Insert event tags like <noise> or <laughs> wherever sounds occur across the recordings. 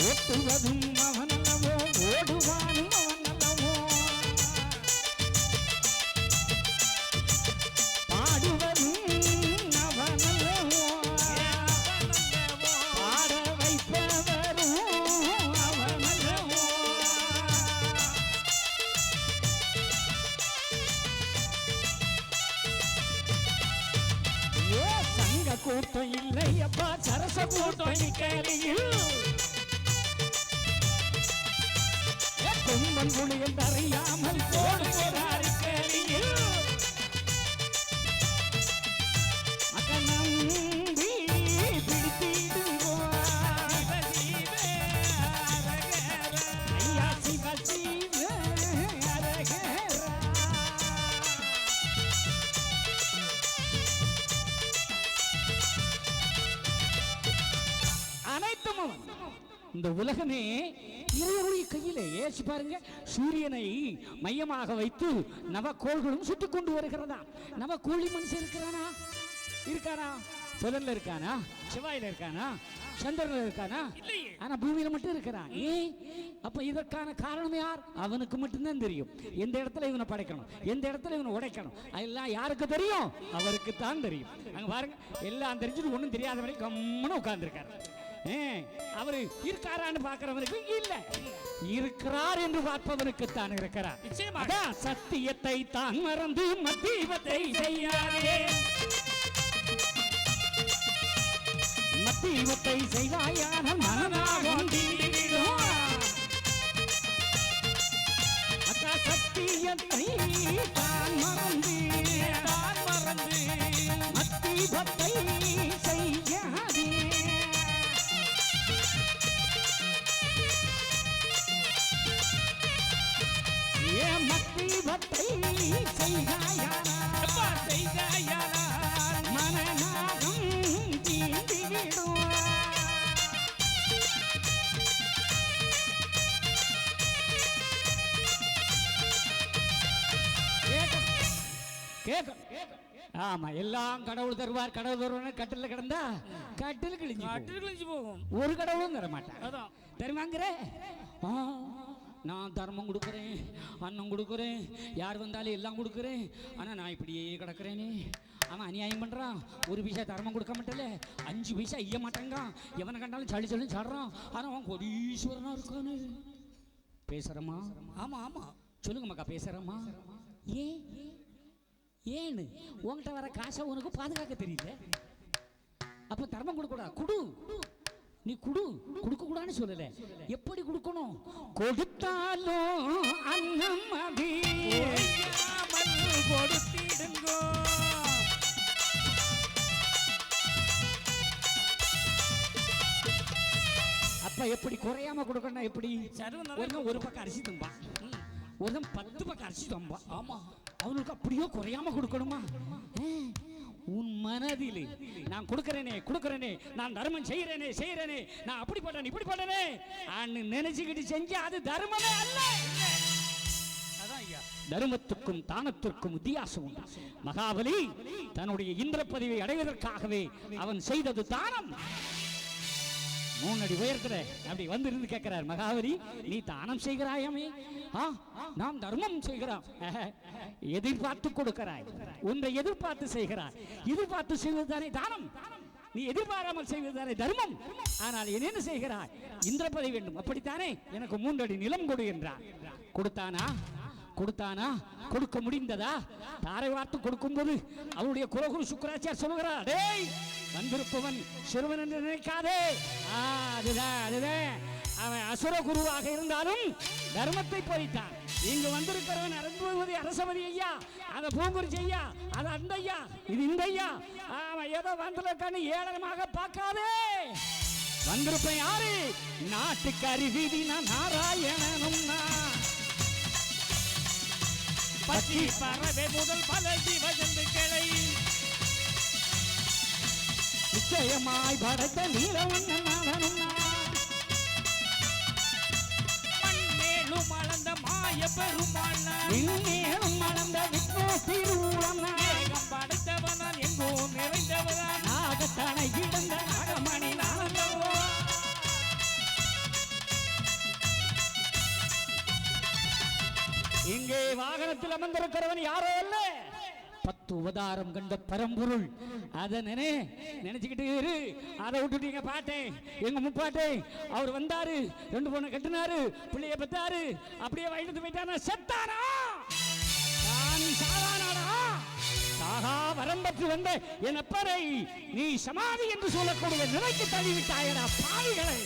ஓட்டுவதும் அவனல்லவோ ஓடுவானும் அவனல்லவோ பாடுவதும் அவனல்லவோ பாட வைப்பவரும் அவனல்லவோ ஏ சங்க கூட்டம் இல்லை அப்பா சரச கூட்டம் நிக்கலையில் கொம்பன் குளியல் அறியாமல் போடுகிறார் கேளியில் நம்பி பிடித்திடுங்கோ ஐயா சிவ சிவ அரகரா அனைத்தும் இந்த உலகமே இறைவனுடைய கையிலே ஏசி பாருங்க. சூரியனை மையமாக வைத்து நவக்கோள்களும் சுட்டுக் கொண்டு வருகிறதா? நவக்கோழி மனுஷன் இருக்கிறானா? இருக்கானா? புதன்ல இருக்கானா? செவ்வாயில இருக்கானா? சந்திரன்ல இருக்கானா. ஆனா பூமியில மட்டும் இருக்கிறான் ஏன் அப்ப இதற்கான காரணம் யார்? அவனுக்கு மட்டும்தான் தெரியும். எந்த இடத்துல இவனை படைக்கணும்? எந்த இடத்துல இவனை உடைக்கணும்? அதெல்லாம் யாருக்கு தெரியும்? அவருக்கு தான் தெரியும். அங்க பாருங்க. எல்லாம் தெரிஞ்சுட்டு ஒண்ணும் தெரியாத வரை கம்முன்னு உட்கார்ந்துருக்காரு. அவரு இருக்காரான்னு பார்க்கிறவனுக்கு இல்ல. இருக்கிறார் என்று பார்ப்பவனுக்கு தான் இருக்கிறார். நிச்சயமாக. சத்தியத்தை தான் மறந்து மத்தீபத்தை செய்யாதே. மத்தீபத்தை செய்வாயான மனதாகும் சத்தியத்தை தான் மறந்து தான் மறந்து மத்தீபத்தை கேட்கும். ஆமா எல்லாம் கடவுள் தருவார் கடவுள் தருவார் கட்டில கிடந்தா கட்டில் கிழிஞ்சு போகும். காட்டு கிழிஞ்சு போகும். ஒரு கடவுளும் தர மாட்டான். அதான். நான் தர்மம் கொடுக்குறேன் அன்னம் கொடுக்குறேன் யார் வந்தாலும் எல்லாம் கொடுக்குறேன். ஆனால் நான் இப்படியே கிடக்குறேனே. அவன் அநியாயம் பண்ணுறான் ஒரு பைசா தர்மம் கொடுக்க மாட்டேல அஞ்சு பைசா ஐய மாட்டேங்கான் எவனை கண்டாலும் சளி சளி சடுறான். ஆனால் அவன் கொடீஸ்வரனா இருக்கானு. பேசுகிறம்மா ஆமா ஆமா. சொல்லுங்க மக்கா பேசுகிறம்மா ஏன்? ஏன்னு? உன்கிட்ட வர காசை உனக்கு பாதுகாக்க தெரியல. அப்ப தர்மம் கொடுக்கூடாது குடு. நீ குடு. கொடுக்க கூடாதுன்னு சொல்லல. எப்படி கொடுக்கணும்? கொடுத்தாலும் அன்னம் அபி கொடுத்திடுங்கோ. அப்ப எப்படி குறையாம கொடுக்கணும் எப்படி? ஒரு பக்கம் அரிசி தும்பா ஒருத்தன் பத்து பக்கம் அரிசி தும்பா ஆமா. அவனுக்கு அப்படியோ குறையாம கொடுக்கணுமா? உன் மனதிலே நான் கொடுக்கறேனே கொடுக்கறேனே நான் தர்மம் செய்யறேனே செய்யறேனே நான் அப்படி பண்றேன் இப்படி பண்றேனே அன்னு நினைச்சுக்கிட்டு செஞ்சா அது தர்மமே அல்ல. தர்மத்துக்கும் தானத்திற்கும் வித்தியாசம் உண்டு. மகாபலி தன்னுடைய இந்திர பதவியை அடைவதற்காகவே அவன் செய்தது தானம். மூணு அடி உயரத்துல அப்படி வந்து இருந்து கேட்கிறார் மகாவரி நீ தானம் செய்கிறாயாமே? ஆ நாம் தர்மம் செய்கிறோம். <laughs> எதிர்பார்த்து கொடுக்கிறாய். ஒன்றை எதிர்பார்த்து செய்கிறாய். எதிர்பார்த்து செய்வது தானே தானம். நீ எதிர்பாராமல் செய்வது தானே தர்மம். ஆனால் என்ன செய்கிறாய்? இந்திரபடி வேண்டும். அப்படித்தானே? எனக்கு மூன்றடி நிலம் கொடு என்றார். கொடுத்தானா? கொடுத்தானா? கொடுக்க முடிந்ததா? தாரை வார்த்தை கொடுக்கும்போது அவருடைய குலகுரு சுக்கராச்சார் சொல்லுகிறார் டேய் வந்திருப்பவன் சிறுவன் என்று நினைக்காதே. ஆ, அதுதான் அதுதான். அவன் அசுர குருவாக இருந்தாலும் தர்மத்தை போதித்தான் இங்கு வந்திருக்கிறவன் அரண்மதி அரசபதி ஐயா அதை பூங்குறிச்சி ஐயா அது அந்த ஐயா இது இந்த ஐயா. அவன் ஏதோ வந்திருக்கான்னு ஏளனமாக பார்க்காதே. வந்திருப்பேன் யாரு? நாட்டுக்கு அறிவீதி நான் நாராயணனும் நான் பச்சி பறவை முதல் பல ஜீவஜந்துக்களை நிச்சயமாய் படைத்த நீலவண்ணன் நானும் நான். மண்மேலும் அளந்த மாய பெருமாள் இங்கே வாகனத்தில் அமர்ந்திருக்கிறவன் யாரோ அல்ல. பத்து உபதாரம் கண்ட பரம்பொருள். அதை நினை நினைச்சுக்கிட்டு இரு. அதை விட்டுட்டீங்க பாட்டே எங்க முப்பாட்டே அவர் வந்தாரு. ரெண்டு பொண்ணு கட்டினாரு. பிள்ளைய பெத்தாரு. அப்படியே வயலுக்கு போயிட்டானா செத்தானா? நான் சாவானாடா? சாகா வரம் பெற்று வந்த என் அப்பரை நீ சமாதி என்று சொல்லக்கூடிய நிலைக்கு தள்ளிவிட்டாயடா பாவிகளை.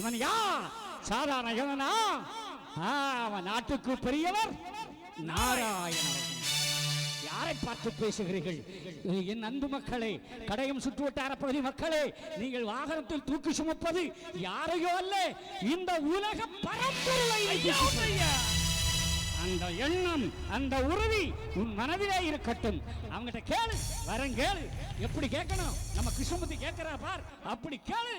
இவன் யார்? சாதாரண இவனா? அவன் நாட்டுக்கு பெரியவர் நாராயணன் யாரை பார்த்து பேசுகிறீர்கள்? என் அன்பு மக்களே கடையம் சுற்றுவட்டார பகுதி மக்களே நீங்கள் வாகனத்தில் தூக்கி சுமப்பது யாரையோ அல்ல இந்த உலக பரம்பொருளை அந்த எண்ணம் அந்த உறுதி உன் மனதிலே இருக்கட்டும். அவங்ககிட்ட கேளு வரேன் கேளு எப்படி கேட்கணும்? நம்ம கிருஷ்ணமூர்த்தி கேட்கிறா பார் அப்படி கேளு.